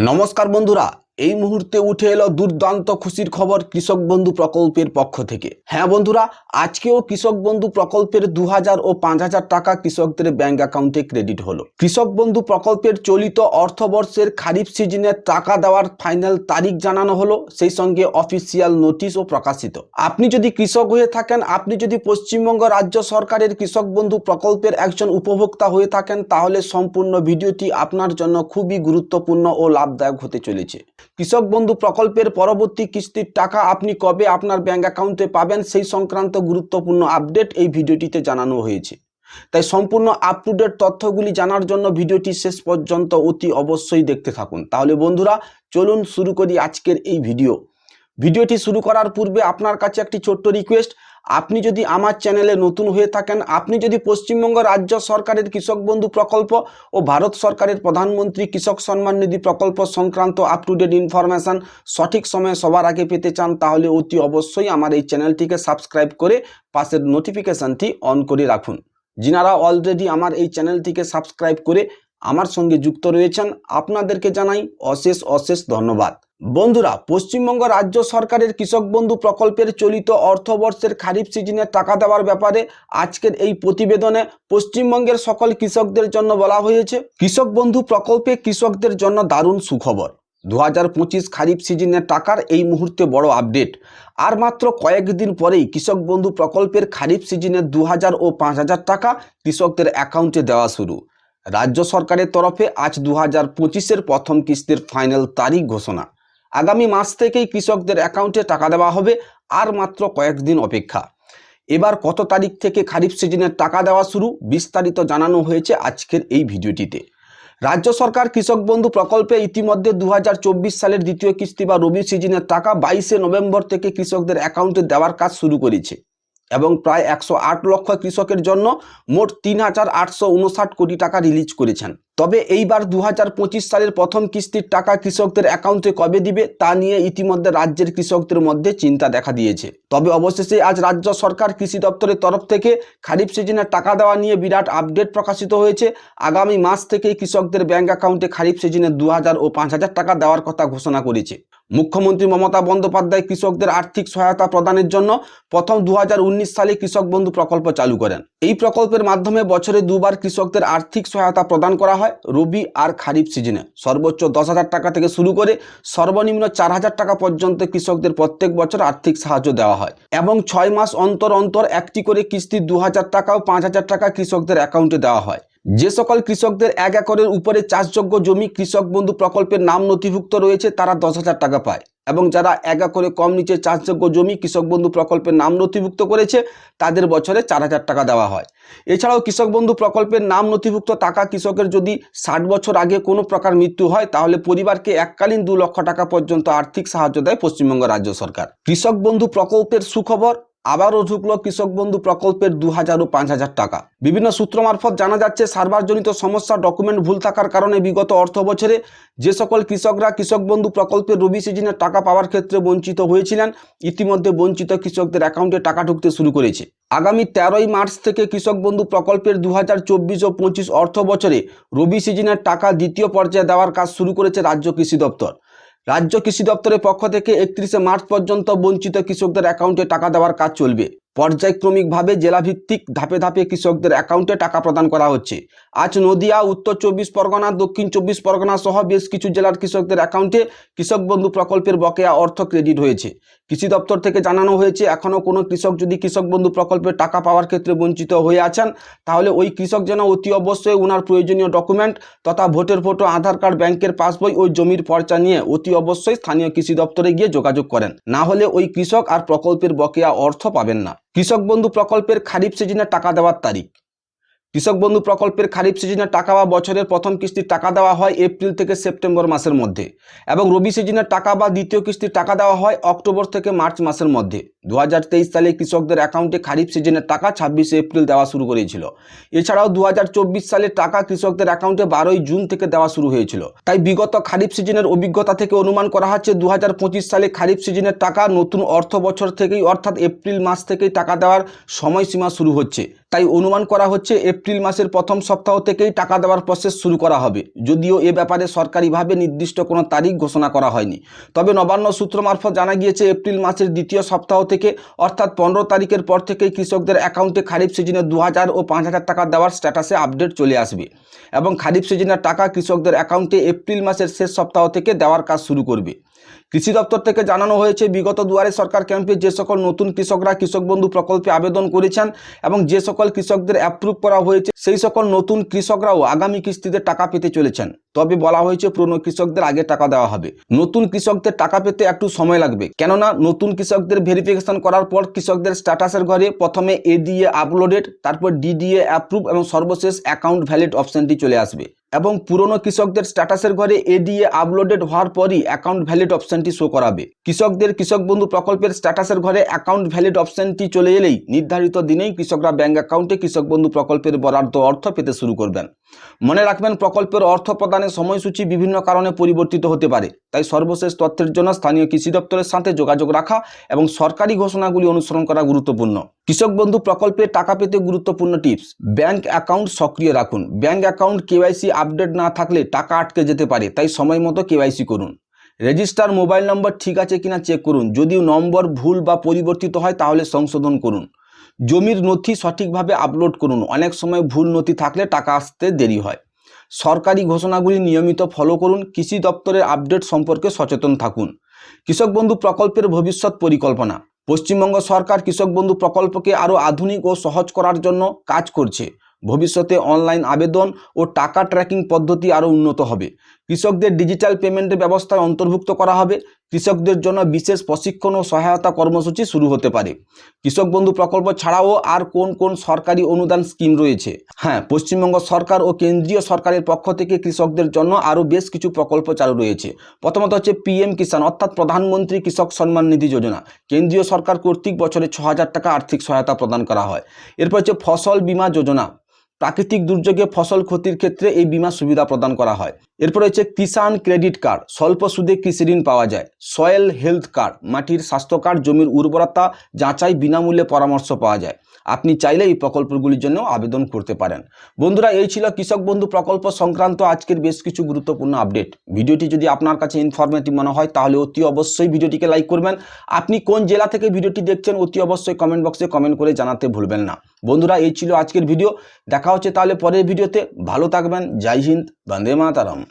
নমস্কার বন্ধুরা এই মুহূর্তে উঠে এলো দুর্দান্ত খুশির খবর কৃষক বন্ধু প্রকল্পের পক্ষ থেকে। হ্যাঁ বন্ধুরা, আজকেও কৃষক বন্ধু প্রকল্পের দু হাজার ও পাঁচ হাজার টাকা কৃষকদের ব্যাংক অ্যাকাউন্টে ক্রেডিট হলো। কৃষক বন্ধু প্রকল্পের চলিত অর্থবর্ষের খারিফ সিজনে টাকা দেওয়ার ফাইনাল তারিখ জানানো হলো, সেই সঙ্গে অফিসিয়াল নোটিশও প্রকাশিত। আপনি যদি কৃষক হয়ে থাকেন, আপনি যদি পশ্চিমবঙ্গ রাজ্য সরকারের কৃষক বন্ধু প্রকল্পের একজন উপভোক্তা হয়ে থাকেন, তাহলে সম্পূর্ণ ভিডিওটি আপনার জন্য খুবই গুরুত্বপূর্ণ ও লাভদায়ক হতে চলেছে। কৃষক বন্ধু প্রকল্পের পরবর্তী কিস্তির টাকা আপনি কবে আপনার ব্যাংক অ্যাকাউন্টে পাবেন সেই সংক্রান্ত গুরুত্বপূর্ণ আপডেট এই ভিডিওটিতে জানানো হয়েছে। তাই সম্পূর্ণ আপ টু ডেট তথ্যগুলি জানার জন্য ভিডিওটি শেষ পর্যন্ত অতি অবশ্যই দেখতে থাকুন। তাহলে বন্ধুরা, চলুন শুরু করি আজকের এই ভিডিও। ভিডিওটি শুরু করার পূর্বে আপনার কাছে একটি ছোট্ট রিকোয়েস্ট আপনি যদি আমার চ্যানেলে নতুন হয়ে থাকেন, আপনি যদি পশ্চিমবঙ্গ রাজ্য সরকারের কৃষক বন্ধু প্রকল্প ও ভারত সরকারের প্রধানমন্ত্রী কৃষক সম্মান নিধি প্রকল্প সংক্রান্ত আপ টু ডেট ইনফরমেশান সঠিক সময়ে সবার আগে পেতে চান, তাহলে অতি অবশ্যই আমার এই চ্যানেলটিকে সাবস্ক্রাইব করে পাশের নোটিফিকেশানটি অন করে রাখুন। যিনারা অলরেডি আমার এই চ্যানেলটিকে সাবস্ক্রাইব করে আমার সঙ্গে যুক্ত রয়েছেন, আপনাদেরকে জানাই অশেষ অশেষ ধন্যবাদ। বন্ধুরা, পশ্চিমবঙ্গ রাজ্য সরকারের কৃষক বন্ধু প্রকল্পের চলিত অর্থবর্ষের খারিফ সিজনে টাকা দেওয়ার ব্যাপারে আজকের এই প্রতিবেদনে পশ্চিমবঙ্গের সকল কৃষকদের জন্য বলা হয়েছে, কৃষক বন্ধু প্রকল্পে কৃষকদের জন্য দারুণ সুখবর। দু হাজার পঁচিশ খারিফ সিজনের টাকার এই মুহূর্তে বড় আপডেট। আর মাত্র কয়েকদিন পরেই কৃষক বন্ধু প্রকল্পের খারিফ সিজনের দু হাজার ও পাঁচ হাজার টাকা কৃষকদের অ্যাকাউন্টে দেওয়া শুরু। রাজ্য সরকারের তরফে আজ দু হাজার পঁচিশের প্রথম কিস্তির ফাইনাল তারিখ ঘোষণা। আগামী মাস থেকেই কৃষকদের অ্যাকাউন্টে টাকা দেওয়া হবে, আর মাত্র কয়েকদিন অপেক্ষা। এবার কত তারিখ থেকে খারিফ সিজনের টাকা দেওয়া শুরু, বিস্তারিত জানানো হয়েছে আজকের এই ভিডিওটিতে। রাজ্য সরকার কৃষক বন্ধু প্রকল্পে ইতিমধ্যে দু হাজার চব্বিশ সালের দ্বিতীয় কিস্তি বা রবি সিজনের টাকা বাইশে নভেম্বর থেকে কৃষকদের অ্যাকাউন্টে দেওয়ার কাজ শুরু করেছে। এবং প্রায় একশো আট লক্ষ কৃষকের জন্য মোট তিন হাজার আটশো উনষাট কোটি টাকা রিলিজ করেছেন। তবে এইবার দু হাজার পঁচিশ সালের প্রথম কিস্তির টাকা কৃষকদের অ্যাকাউন্টে কবে দিবে তা নিয়ে ইতিমধ্যে রাজ্যের কৃষকদের মধ্যে চিন্তা দেখা দিয়েছে। তবে অবশেষে আজ রাজ্য সরকার কৃষি দপ্তরের তরফ থেকে খারিফ সিজনের টাকা দেওয়া নিয়ে বিরাট আপডেট প্রকাশিত হয়েছে। আগামী মাস থেকেই কৃষকদের ব্যাংক অ্যাকাউন্টে খারিফ সিজনে দু ও পাঁচ হাজার টাকা দেওয়ার কথা ঘোষণা করেছে। মুখ্যমন্ত্রী মমতা বন্দ্যোপাধ্যায় কৃষকদের আর্থিক সহায়তা প্রদানের জন্য প্রথম দু হাজার উনিশ সালে কৃষক বন্ধু প্রকল্প চালু করেন। এই প্রকল্পের মাধ্যমে বছরে দুবার কৃষকদের আর্থিক সহায়তা প্রদান করা হয় রবি আর খারিফ সিজনে। সর্বোচ্চ দশ হাজার টাকা থেকে শুরু করে সর্বনিম্ন চার হাজার টাকা পর্যন্ত কৃষকদের প্রত্যেক বছর আর্থিক সাহায্য দেওয়া হয় এবং ছয় মাস অন্তর অন্তর একটি করে কিস্তি দু হাজার টাকা ও পাঁচ হাজার টাকা কৃষকদের অ্যাকাউন্টে দেওয়া হয়। যে সকল কৃষকদের এক একরের উপরে চাষযোগ্য জমি কৃষক বন্ধু প্রকল্পের নাম নথিভুক্ত রয়েছে, তারা দশ হাজার টাকা পায়। এবং যারা এক একরে কম নিচে চাষযোগ্য জমি কৃষক বন্ধু প্রকল্পের নাম নথিভুক্ত করেছে, তাদের বছরে চার হাজার টাকা দেওয়া হয়। এছাড়াও কৃষক বন্ধু প্রকল্পের নাম নথিভুক্ত টাকা কৃষকের যদি ষাট বছর আগে কোনো প্রকার মৃত্যু হয়, তাহলে পরিবারকে এককালীন দু লক্ষ টাকা পর্যন্ত আর্থিক সাহায্য দেয় পশ্চিমবঙ্গ রাজ্য সরকার। কৃষক বন্ধু প্রকল্পের সুখবর আবারও ঢুকলো কৃষক বন্ধু প্রকল্পের দু হাজার ও পাঁচ হাজার টাকা। বিভিন্ন সূত্র মারফত জানা যাচ্ছে, সার্ভারজনিত সমস্যা, ডকুমেন্ট ভুল থাকার কারণে বিগত অর্থ বছরে যে সকল কৃষকরা কৃষক বন্ধু প্রকল্পের রবি সিজনের টাকা পাওয়ার ক্ষেত্রে বঞ্চিত হয়েছিলেন, ইতিমধ্যে বঞ্চিত কৃষকদের অ্যাকাউন্টে টাকা ঢুকতে শুরু করেছে। আগামী তেরোই মার্চ থেকে কৃষক বন্ধু প্রকল্পের দু হাজার চব্বিশ ও পঁচিশ অর্থ বছরে রবি সিজনের টাকা দ্বিতীয় পর্যায়ে দেওয়ার কাজ শুরু করেছে রাজ্য কৃষি দপ্তর। রাজ্য কৃষি দপ্তরের পক্ষ থেকে একত্রিশে মার্চ পর্যন্ত বঞ্চিত কৃষকদের অ্যাকাউন্টে টাকা দেওয়ার কাজ চলবে। পর্যায়ক্রমিকভাবে জেলাভিত্তিক ধাপে ধাপে কৃষকদের অ্যাকাউন্টে টাকা প্রদান করা হচ্ছে। আজ নদিয়া, উত্তর চব্বিশ পরগনা, দক্ষিণ চব্বিশ পরগনা সহ বেশ কিছু জেলার কৃষকদের অ্যাকাউন্টে কৃষক বন্ধু প্রকল্পের বকেয়া অর্থ ক্রেডিট হয়েছে। কৃষি দপ্তর থেকে জানানো হয়েছে, এখনও কোনো কৃষক যদি কৃষক বন্ধু প্রকল্পের টাকা পাওয়ার ক্ষেত্রে বঞ্চিত হয়ে আছেন, তাহলে ওই কৃষক যেন অতি অবশ্যই ওনার প্রয়োজনীয় ডকুমেন্ট তথা ভোটের ফটো, আধার কার্ড, ব্যাংকের পাসবই ওই জমির পর্চা নিয়ে অতি অবশ্যই স্থানীয় কৃষি দপ্তরে গিয়ে যোগাযোগ করেন। না হলে ওই কৃষক আর প্রকল্পের বকেয়া অর্থ পাবেন না। কৃষক বন্ধু প্রকল্পের খারিফ সিজনে টাকা দেওয়ার তারিখ। কৃষক বন্ধু প্রকল্পের খারিফ সিজনে টাকা বা বছরের প্রথম কিস্তির টাকা দেওয়া হয় এপ্রিল থেকে সেপ্টেম্বর মাসের মধ্যে এবং রবি সিজনে টাকা বা দ্বিতীয় কিস্তির টাকা দেওয়া হয় অক্টোবর থেকে মার্চ মাসের মধ্যে। দু হাজার তেইশ সালে কৃষকদের অ্যাকাউন্টে খারিফ সিজনের টাকা ছাব্বিশে এপ্রিল দেওয়া শুরু করেছিল। এছাড়াও দু হাজার চব্বিশ সালে টাকা কৃষকদের অ্যাকাউন্টে বারোই জুন থেকে দেওয়া শুরু হয়েছিল। তাই বিগত খারিফ সিজনের অভিজ্ঞতা থেকে অনুমান করা হচ্ছে দু হাজার পঁচিশ সালে খারিফ সিজনের টাকা নতুন অর্থ বছর থেকেই অর্থাৎ এপ্রিল মাস থেকেই টাকা দেওয়ার সময়সীমা শুরু হচ্ছে। তাই অনুমান করা হচ্ছে এপ্রিল মাসের প্রথম সপ্তাহ থেকেই টাকা দেওয়ার প্রসেস শুরু করা হবে। যদিও এ ব্যাপারে সরকারিভাবে নির্দিষ্ট কোনো তারিখ ঘোষণা করা হয়নি। তবে নবান্ন সূত্র মারফত জানা গিয়েছে, এপ্রিল মাসের দ্বিতীয় সপ্তাহ থেকে, অর্থাৎ পনেরো তারিখের পর থেকেই কৃষকদের অ্যাকাউন্টে খারিফ সিজনে দু হাজার ও পাঁচ হাজার টাকা দেওয়ার স্ট্যাটাসে আপডেট চলে আসবে এবং খারিফ সিজনের টাকা কৃষকদের অ্যাকাউন্টে এপ্রিল মাসের শেষ সপ্তাহ থেকে দেওয়ার কাজ শুরু করবে। কৃষি দপ্তর থেকে জানানো হয়েছে, বিগত দুয়ারে সরকার ক্যাম্পে যে সকল নতুন কৃষকরা কৃষক বন্ধু প্রকল্পে আবেদন করেছেন এবং যে সকল কৃষকদের অ্যাপ্রুভ করা হয়েছে, সেই সকল নতুন কৃষকরাও আগামী কিস্তিতে টাকা পেতে চলেছেন। তবে বলা হয়েছে, পুরনো কৃষকদের আগে টাকা দেওয়া হবে। নতুন কৃষকদের টাকা পেতে একটু সময় লাগবে। কেননা, নতুন কৃষকদের ভেরিফিকেশন করার পর কৃষকদের স্ট্যাটাসের ঘরে প্রথমে এডিএ আপলোডেড তারপর ডিডিএ অ্যাপ্রুভ এবং সর্বশেষ অ্যাকাউন্ট ভ্যালিড অপশনটি চলে আসবে। এবং পুরনো কৃষকদের স্ট্যাটাসের ঘরে এডিএ আপলোডেড হওয়ার পরই অ্যাকাউন্ট ভ্যালিড অপশনটি শো করাবে। কৃষকদের কৃষক বন্ধু প্রকল্পের স্ট্যাটাসের ঘরে অ্যাকাউন্ট ভ্যালিড অপশনটি চলে এলেই নির্ধারিত দিনেই কৃষকরা ব্যাঙ্ক অ্যাকাউন্টে কৃষক বন্ধু প্রকল্পের বরাদ্দ অর্থ পেতে শুরু করবেন। মনে রাখবেন, প্রকল্পের অর্থ প্রদানের সময়সূচি বিভিন্ন কারণে পরিবর্তিত হতে পারে, তাই সর্বশেষ তথ্যের জন্য স্থানীয় কৃষি দপ্তরের সাথে যোগাযোগ রাখা এবং সরকারি ঘোষণাগুলি অনুসরণ করা গুরুত্বপূর্ণ। কৃষক বন্ধু প্রকল্পে টাকা পেতে গুরুত্বপূর্ণ টিপস, ব্যাংক অ্যাকাউন্ট সক্রিয় রাখুন। ব্যাংক অ্যাকাউন্ট কেওয়াইসি আপডেট না থাকলে টাকা আটকে যেতে পারে, তাই সময় মতো কেওয়াইসি করুন। রেজিস্টার মোবাইল নম্বর ঠিক আছে কিনা চেক করুন। যদি নম্বর ভুল বা পরিবর্তিত হয়, তাহলে সংশোধন করুন। জমির নথি সঠিকভাবে আপলোড করুন। অনেক সময় ভুল নথি থাকলে টাকা আসতে দেরি হয়। সরকারি ঘোষণাগুলি নিয়মিত ফলো করুন। কৃষি দপ্তরের আপডেট সম্পর্কে সচেতন থাকুন। কৃষক বন্ধু প্রকল্পের ভবিষ্যৎ পরিকল্পনা। পশ্চিমবঙ্গ সরকার কৃষক বন্ধু প্রকল্পকে আরও আধুনিক ও সহজ করার জন্য কাজ করছে। ভবিষ্যতে অনলাইন আবেদন ও টাকা ট্র্যাকিং পদ্ধতি আরও উন্নত হবে। কৃষকদের ডিজিটাল পেমেন্টের ব্যবস্থায় অন্তর্ভুক্ত করা হবে। কৃষকদের জন্য বিশেষ প্রশিক্ষণ ও সহায়তা কর্মসূচি শুরু হতে পারে। কৃষক বন্ধু প্রকল্প ছাড়াও আর কোন কোন সরকারি অনুদান স্কিম রয়েছে? হ্যাঁ পশ্চিমবঙ্গ সরকার ও কেন্দ্রীয় সরকারের পক্ষ থেকে কৃষকদের জন্য আরও বেশ কিছু প্রকল্প চালু রয়েছে। প্রথমত হচ্ছে পিএম কিষাণ, অর্থাৎ প্রধানমন্ত্রী কৃষক সম্মান নিধি যোজনা। কেন্দ্রীয় সরকার কর্তৃক বছরে ছ টাকা আর্থিক সহায়তা প্রদান করা হয়। এরপর হচ্ছে ফসল বীমা যোজনা। প্রাকৃতিক দুর্যোগে ফসল ক্ষতির ক্ষেত্রে এই বীমা সুবিধা প্রদান করা হয়। এরপর হচ্ছে কিষাণ ক্রেডিট কার্ড। স্বল্প সুদে কৃষি ঋণ পাওয়া যায়। সয়েল হেলথ কার্ড, মাটির স্বাস্থ্য কার্ড, জমির উর্বরতা যাচাই বিনামূল্যে পরামর্শ পাওয়া যায়। আপনি চাইলে এই প্রকল্পগুলির জন্য আবেদন করতে পারেন। বন্ধুরা, এই ছিল কৃষক বন্ধু প্রকল্প সংক্রান্ত আজকের বেশ কিছু গুরুত্বপূর্ণ আপডেট। ভিডিওটি যদি আপনার কাছে ইনফরমেটিভ মনে হয়, তাহলে অতি অবশ্যই ভিডিওটিকে লাইক করবেন। আপনি কোন জেলা থেকে ভিডিওটি দেখছেন, অতি অবশ্যই কমেন্ট বক্সে কমেন্ট করে জানাতে ভুলবেন না। বন্ধুরা, এই ছিল আজকের ভিডিও। দেখা হচ্ছে তাহলে পরের ভিডিওতে। ভালো থাকবেন। জয় হিন্দ। বন্দে মাতারাম।